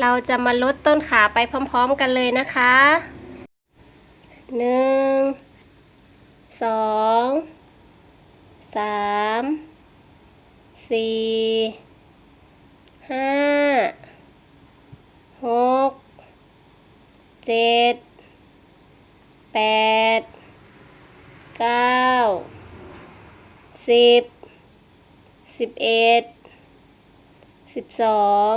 เราจะมาลดต้นขาไปพร้อมๆกันเลยนะคะหนึ่งสองสามสี่ห้าหกเจ็ดแปดเก้าสิบสิบเอ็ดสิบสอง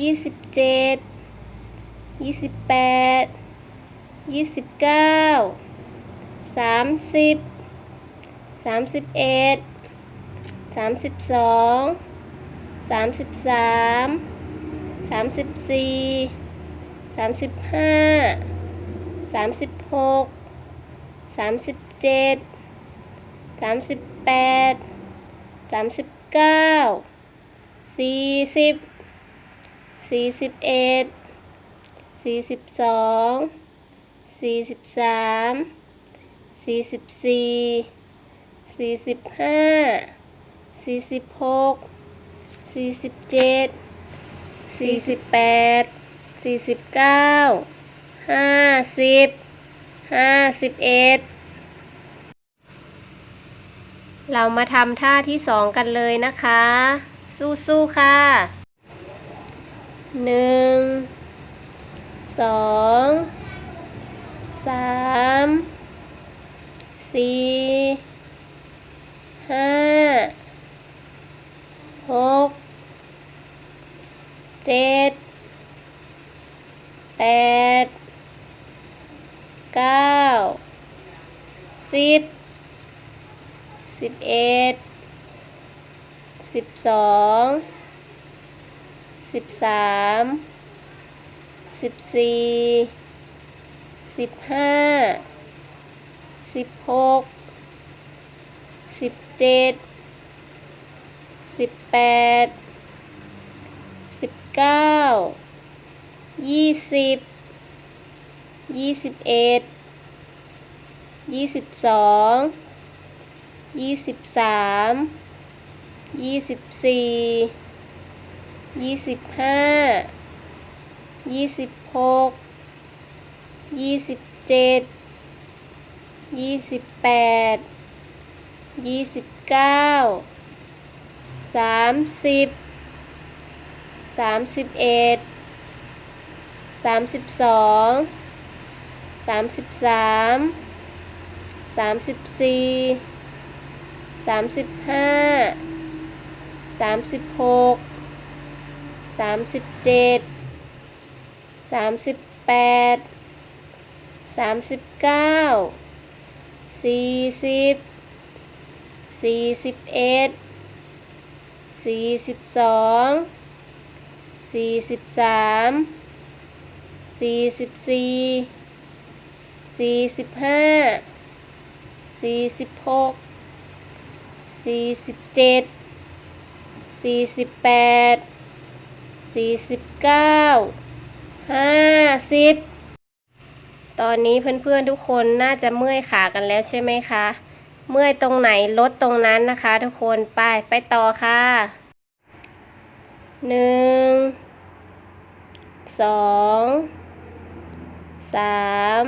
ยี่สิบเจ็ดยี่สิบแปดยี่สิบเก้าสามสิบสามสิบเอ็ดสามสิบสองสามสิบสามสามสิบสี่สามสิบห้าสามสิบหกสามสิบเจ็ดสามสิบแปดสามสิบเก้าสี่สิบ สี่สิบเอ็ดสี่สิบสองสี่สิบสามสี่สิบสี่สี่สิบห้าสี่สิบหกสี่สิบเจ็ดสี่สิบแปดสี่สิบเก้าห้าสิบห้าสิบเอ็ดเรามาทำท่าที่สองกันเลยนะคะ สู้ๆค่ะ หนึ่งสองสามสี่ห้าหกเจ็ดแปดเก้าสิบสิบเอ็ดสิบสอง สิบสามสิบสี่สิบห้าสิบหกสิบเจ็ดสิบแปดสิบเก้ายี่สิบยี่สิบเอ็ดยี่สิบสองยี่สิบสามยี่สิบสี่ ยี่สิบห้า ยี่สิบหก ยี่สิบเจ็ด ยี่สิบแปด ยี่สิบเก้า สามสิบ สามสิบเอ็ด สามสิบสอง สามสิบสาม สามสิบสี่ สามสิบห้า สามสิบหก สามสิบเจ็ดสามสิบแปดสามสิบเก้าสี่สิบสี่สิบเอ็ดสี่สิบสองสี่สิบสามสี่สิบสี่สี่สิบห้าสี่สิบหกสี่สิบเจ็ดสี่สิบแปด สี่สิบเก้าห้าสิบตอนนี้เพื่อนๆทุกคนน่าจะเมื่อยขากันแล้วใช่ไหมคะ เมื่อยตรงไหนลดตรงนั้นนะคะ ทุกคนไปไปต่อค่ะหนึ่งสองสาม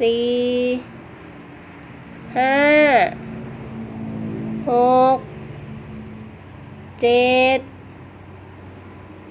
สี่ห้าหกเจ็ด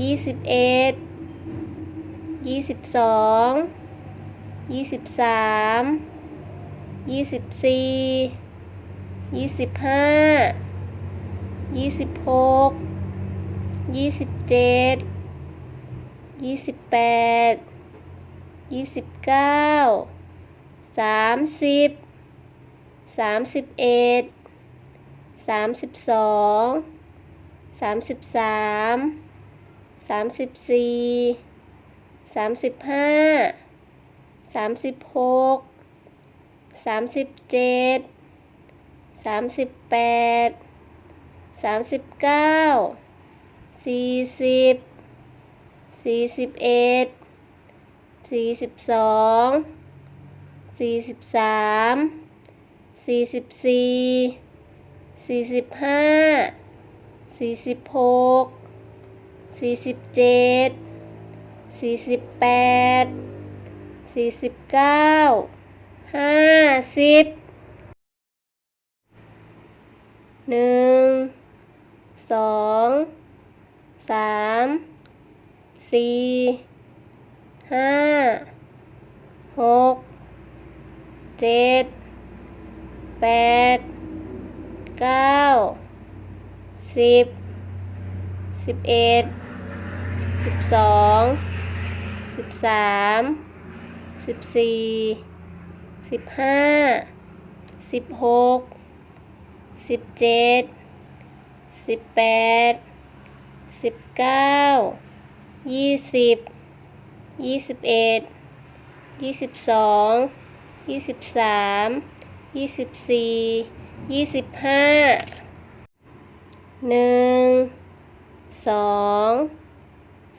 ยี่สิบเอ็ดยี่สิบสองยี่สิบสามยี่สิบสี่ยี่สิบห้ายี่สิบหกยี่สิบเจ็ดยี่สิบแปดยี่สิบเก้าสามสิบสามสิบเอ็ดสามสิบสองสามสิบสาม สามสิบสี่สามสิบห้าสามสิบหกสามสิบเจ็ดสามสิบแปดสามสิบเก้าสี่สิบสี่สิบเอ็ดสี่สิบสองสี่สิบสามสี่สิบสี่สี่สิบห้าสี่สิบหก สี่สิบเจ็ดสี่สิบแปดสี่สิบเก้าห้าสิบหนึ่งสองสามสี่ห้าหกเจ็ดแปดเก้าสิบสิบเอ็ด สิบสองสิบสามสิบสี่สิบห้าสิบหกสิบเจ็ดสิบแปดสิบเก้ายี่สิบยี่สิบเอ็ดยี่สิบสองยี่สิบสามยี่สิบสี่ยี่สิบห้าหนึ่งสอง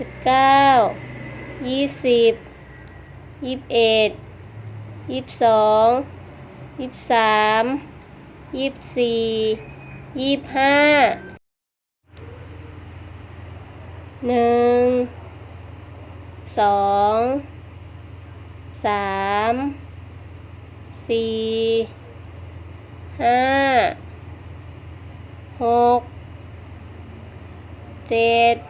สิบเก้ายี่สิบยี่สิบเอ็ดยี่สิบสองยี่สิบสามยี่สิบสี่ยี่สิบห้าหนึ่งสองสามสี่ห้าหกเจ็ด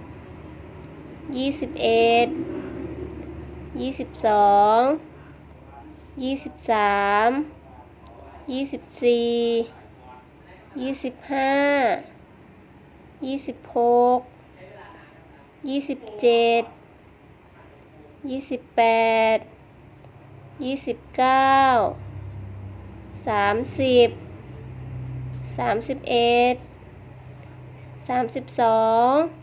ยี่สิบเอ็ดยี่สิบสองยี่สิบสามยี่สิบสี่ยี่สิบห้ายี่สิบหกยี่สิบเจ็ดยี่สิบแปดยี่สิบเก้าสามสิบสามสิบเอ็ดสามสิบสอง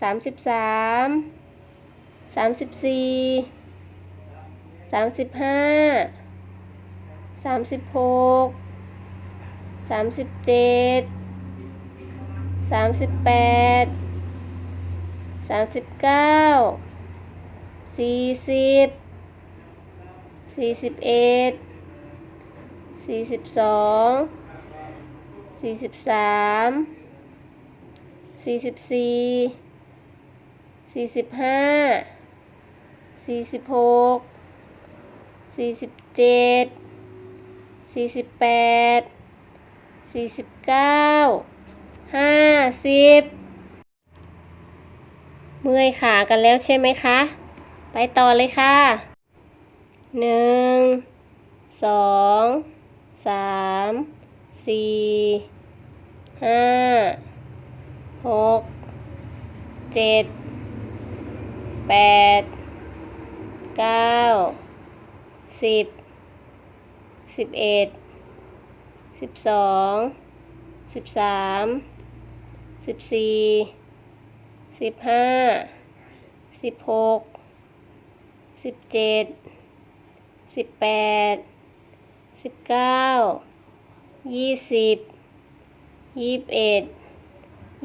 สามสิบสามสามสิบสี่สามสิบห้าสามสิบหกสามสิบเจ็ดสามสิบแปดสามสิบเก้าสี่สิบสี่สิบเอ็ดสี่สิบสองสี่สิบสามสี่สิบสี่ สี่สิบห้าสี่สิบหกสี่สิบเจ็ดสี่สิบแปดสี่สิบเก้าห้าสิบเมื่อยขากันแล้วใช่ไหมคะ ไปต่อเลยค่ะหนึ่งสองสามสี่ห้าหกเจ็ด แปดเก้าสิบสิบเอ็ดสิบสองสิบสามสิบสี่สิบห้าสิบหกสิบเจ็ดสิบแปดสิบเก้ายี่สิบยี่สิบเอ็ด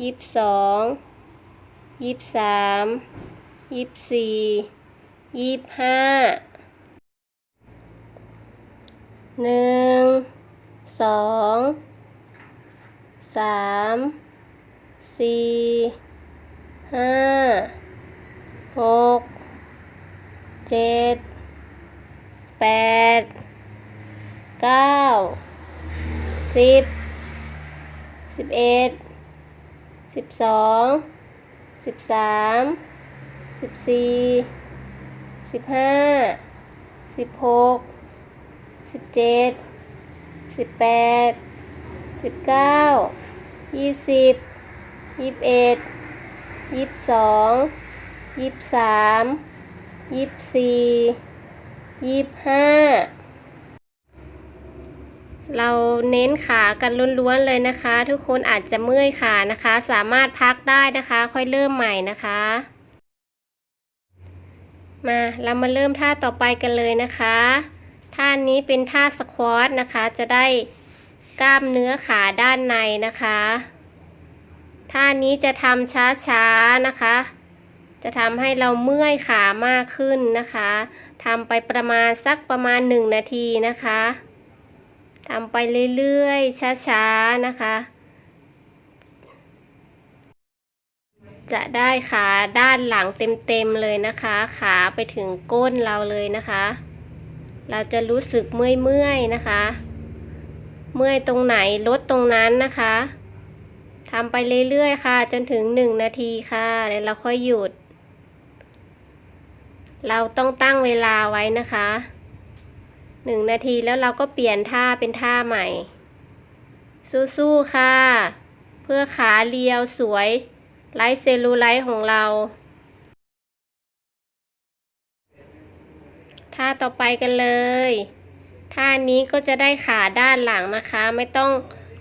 ยี่สิบสองยี่สิบสาม ยี่สี่ยี่ห้าหนึ่งสองสามสี่ห้าหกเจ็ดแปดเก้าสิบสิบเอ็ดสิบสองสิบสาม สิบสี่สิบห้าสิบหกสิบเจ็ดสิบแปดสิบเก้ายี่สิบยี่สิบเอ็ดยี่สิบสองยี่สิบสามยี่สิบสี่ยี่สิบห้าเราเน้นขากันล้วนๆเลยนะคะ ทุกคนอาจจะเมื่อยขานะคะ สามารถพักได้นะคะ ค่อยเริ่มใหม่นะคะ มาเรามาเริ่มท่าต่อไปกันเลยนะคะ ท่านี้เป็นท่าสควอตนะคะ จะได้กล้ามเนื้อขาด้านในนะคะ ท่านี้จะทำช้าๆนะคะ จะทำให้เราเมื่อยขามากขึ้นนะคะทำไปประมาณสักประมาณ 1 นาทีนะคะทำไปเรื่อยๆช้าๆนะคะ จะได้ขาด้านหลังเต็มๆเลยนะคะ ขาไปถึงก้นเราเลยนะคะ เราจะรู้สึกเมื่อยๆนะคะ เมื่อยตรงไหนลดตรงนั้นนะคะทำไปเรื่อยๆค่ะ จนถึง 1 นาทีค่ะแล้วเราค่อยหยุด เราต้องตั้งเวลาไว้นะคะหนึ่งนาทีแล้วเราก็เปลี่ยนท่าเป็นท่าใหม่ สู้ๆค่ะ เพื่อขาเรียวสวย ไร้เซลลูไลท์ของเรา ท่าต่อไปกันเลย ท่านี้ก็จะได้ขาด้านหลังนะคะ ไม่ต้อง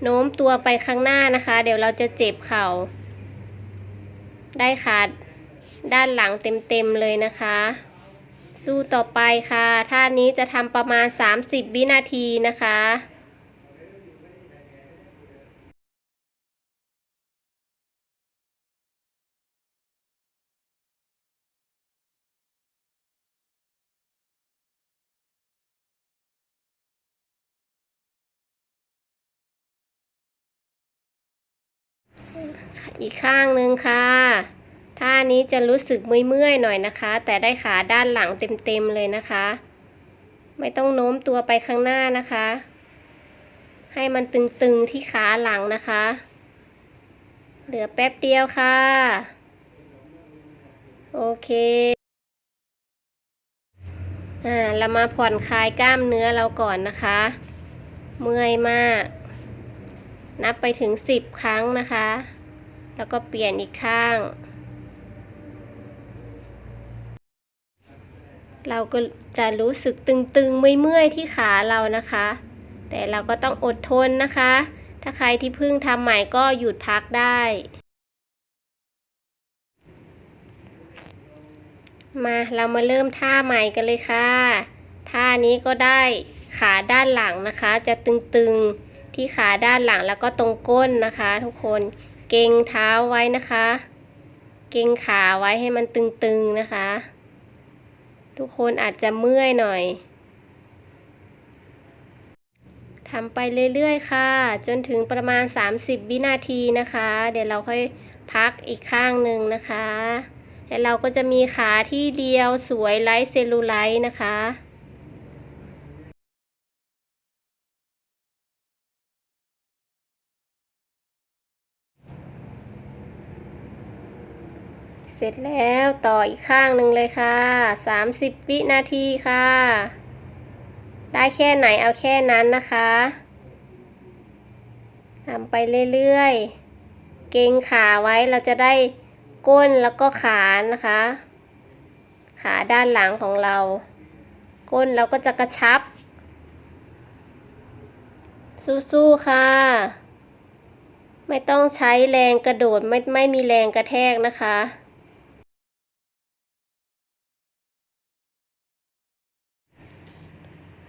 โน้มตัวไปข้างหน้านะคะ เดี๋ยวเราจะเจ็บเข่า ได้ขาด้านหลังเต็มๆเลยนะคะ สู้ต่อไปค่ะ ท่านี้จะทำประมาณ 30 วินาทีนะคะ อีกข้างหนึ่งค่ะท่านี้จะรู้สึกเมื่อยๆหน่อยนะคะ แต่ได้ขาด้านหลังเต็มๆเลยนะคะ ไม่ต้องโน้มตัวไปข้างหน้านะคะ ให้มันตึงๆที่ขาหลังนะคะ เหลือแป๊บเดียวค่ะ โอเคอ่าเรามาผ่อนคลายกล้ามเนื้อเราก่อนนะคะ เมื่อยมาก นับไปถึง 10 ครั้งนะคะ แล้วก็เปลี่ยนอีกข้าง เราก็จะรู้สึกตึงๆเมื่อยๆที่ขาเรานะคะ แต่เราก็ต้องอดทนนะคะ ถ้าใครที่เพิ่งทำใหม่ก็หยุดพักได้ มาเรามาเริ่มท่าใหม่กันเลยค่ะ ท่านี้ก็ได้ขาด้านหลังนะคะ จะตึงๆที่ขาด้านหลังแล้วก็ตรงก้นนะคะ ทุกคน เกรงเท้าไว้นะคะ เกรงขาไว้ให้มันตึงๆนะคะ ทุกคนอาจจะเมื่อยหน่อยทำไปเรื่อยๆ ค่ะ จนถึงประมาณ 30 วินาทีนะคะ เดี๋ยวเราค่อยพักอีกข้างหนึ่งนะคะ แล้วเราก็จะมีขาที่เดียวสวยไร้เซลลูไลท์นะคะ เสร็จแล้วต่ออีกข้างหนึ่งเลยค่ะ 30 วินาทีค่ะ ได้แค่ไหนเอาแค่นั้นนะคะทำไปเรื่อยๆ เกงขาไว้เราจะได้ก้นแล้วก็ขานะคะ ขาด้านหลังของเรา ก้นเราก็จะกระชับ สู้ๆค่ะ ไม่ต้องใช้แรงกระโดดไม่ไม่มีแรงกระแทกนะคะ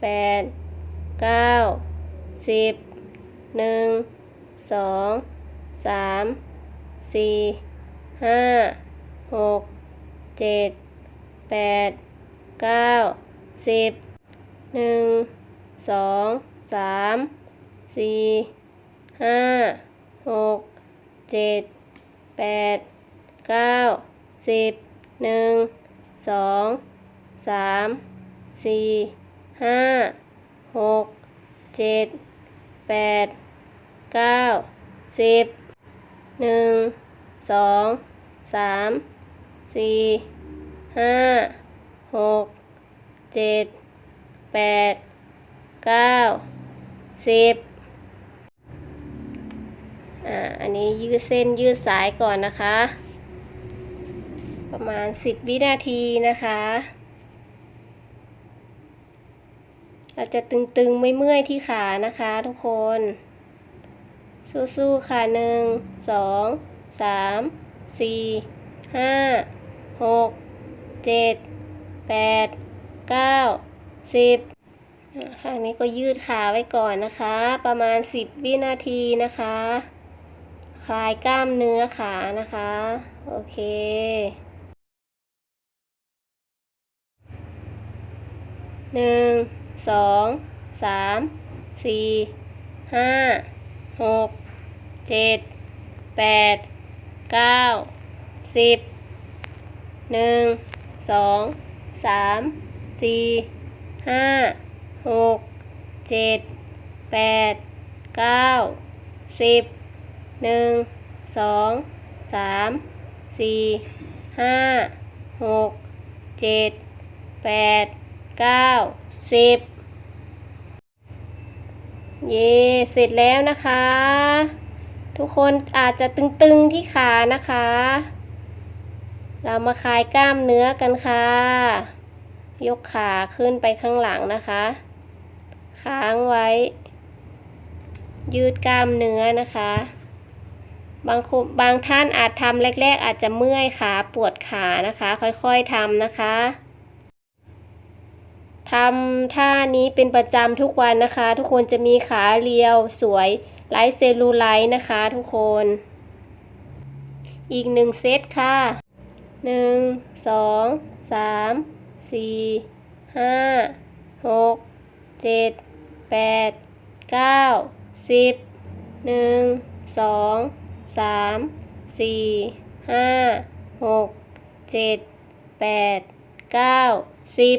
แปดเก้าสิบหนึ่งสองสามสี่ห้าหกเจ็ดแปดเก้าสิบหนึ่งสองสามสี่ห้าหกเจ็ดแปดเก้าสิบหนึ่งสองสามสี่ ห้าหกเจ็ดแปดเก้าสิบหนึ่งสองสามสี่ห้าหกเจ็ดแปดเก้าสิบอ่า อันนี้ยืดเส้นยืดสายก่อนนะคะ ประมาณ10วินาทีนะคะ เราจะตึงๆไม่เมื่อยที่ขานะคะทุกคน สู้ๆค่ะหนึ่งสองสามสี่ห้าหกเจ็ดแปดเก้าสิบอ่าข้งนี้ก็ยืดขาไว้ก่อนนะคะ ประมาณ10วินาทีนะคะ คลายกล้ามเนื้อขานะคะ โอเคหนึ่ง สองสามสี่ห้าหกเจ็ดแปดเก้าสิบหนึ่งสองสามสี่ห้าหกเจ็ดแปดเก้าสิบหนึ่งสองสามสี่ห้าหกเจ็ดแปด เก้าสิบเย่เสร็จแล้วนะคะ ทุกคนอาจจะตึงๆที่ขานะคะ เรามาคลายกล้ามเนื้อกันค่ะ ยกขาขึ้นไปข้างหลังนะคะ ค้างไว้ ยืดกล้ามเนื้อนะคะบางคนบางท่านอาจทำแรก ๆ อาจจะเมื่อยขาปวดขานะคะ ค่อยๆทำนะคะ ทำท่านี้เป็นประจำทุกวันนะคะ ทุกคนจะมีขาเรียวสวยไร้เซลลูไลท์นะคะทุกคน อีกหนึ่งเซตค่ะหนึ่งสองสามสี่ห้าหกเจ็ดแปดเก้าสิบหนึ่งสองสามสี่ห้าหกเจ็ดแปดเก้าสิบ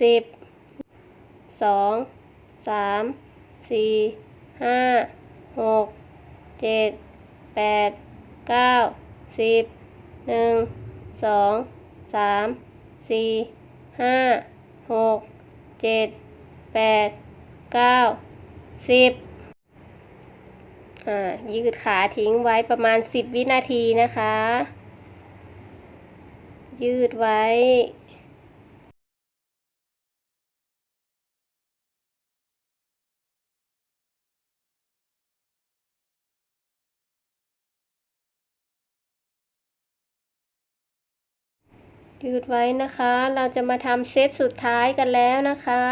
สิบสองสามสี่ห้าหกเจ็ดแปดเก้าสิบหนึ่งสองสามสี่ห้าหกเจ็ดแปดเก้าสิบอ่ายืดขาทิ้งไว้ประมาณ10วินาทีนะคะ ยืดไว้ ยืดไว้นะคะ เราจะมาทำเซตสุดท้ายกันแล้วนะคะ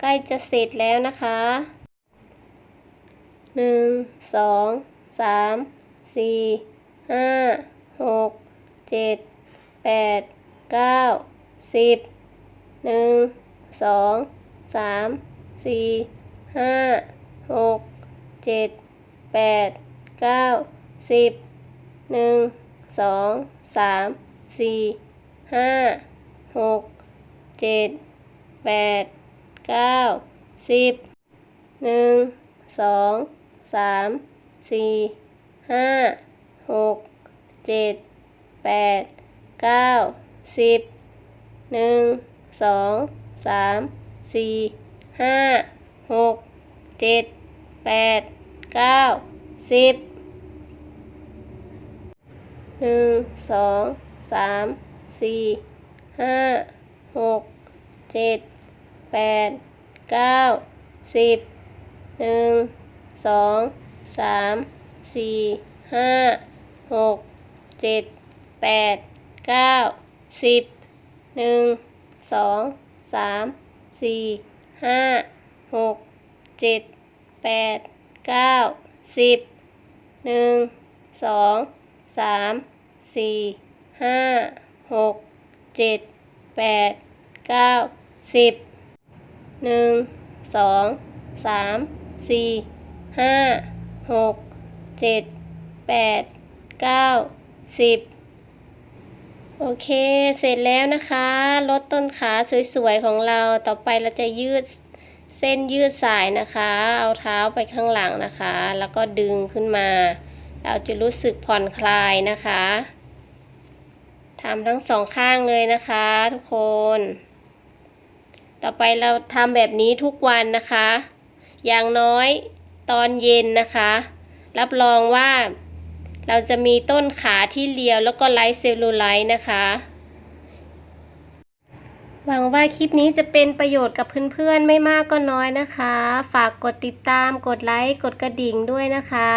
ใกล้จะเสร็จแล้วนะคะหนึ่งสองสามสี่ห้าหกเจ็ดแปดเก้าสิบหนึ่งสองสามสี่ห้าหกเจ็ดแปดเก้าสิบหนึ่งสองสามสี่ ห้าหกเจ็ดแปดเก้าสิบหนึ่งสองสามสี่ห้าหกเจ็ดแปดเก้าสิบหนึ่งสองสามสี่ห้าหกเจ็ดแปดเก้าสิบหนึ่งสองสาม สี่ห้าหกเจ็ดแปดเก้าสิบหนึ่งสองสามสี่ห้าหกเจ็ดแปดเก้าสิบหนึ่งสองสามสี่ห้าหกเจ็ดแปดเก้าสิบหนึ่งสองสามสี่ห้า หกเจ็ดแปดเก้าสิบหนึ่งสองสามสี่ห้าหกเจ็ดแปดเก้าสิบโอเค เสร็จแล้วนะคะ ลดต้นขาสวยๆของเรา ต่อไปเราจะยืดเส้นยืดสายนะคะ เอาเท้าไปข้างหลังนะคะ แล้วก็ดึงขึ้นมา เราจะรู้สึกผ่อนคลายนะคะ ทำทั้งสองข้างเลยนะคะทุกคน ต่อไปเราทำแบบนี้ทุกวันนะคะ อย่างน้อยตอนเย็นนะคะ รับรองว่าเราจะมีต้นขาที่เรียวแล้วก็ไร้เซลลูไลท์นะคะ หวังว่าคลิปนี้จะเป็นประโยชน์กับเพื่อนๆไม่มากก็น้อยนะคะ ฝากกดติดตามกดไลค์กดกระดิ่งด้วยนะคะ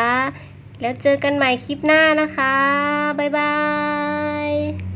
แล้วเจอกันใหม่คลิปหน้านะคะ บ๊ายบาย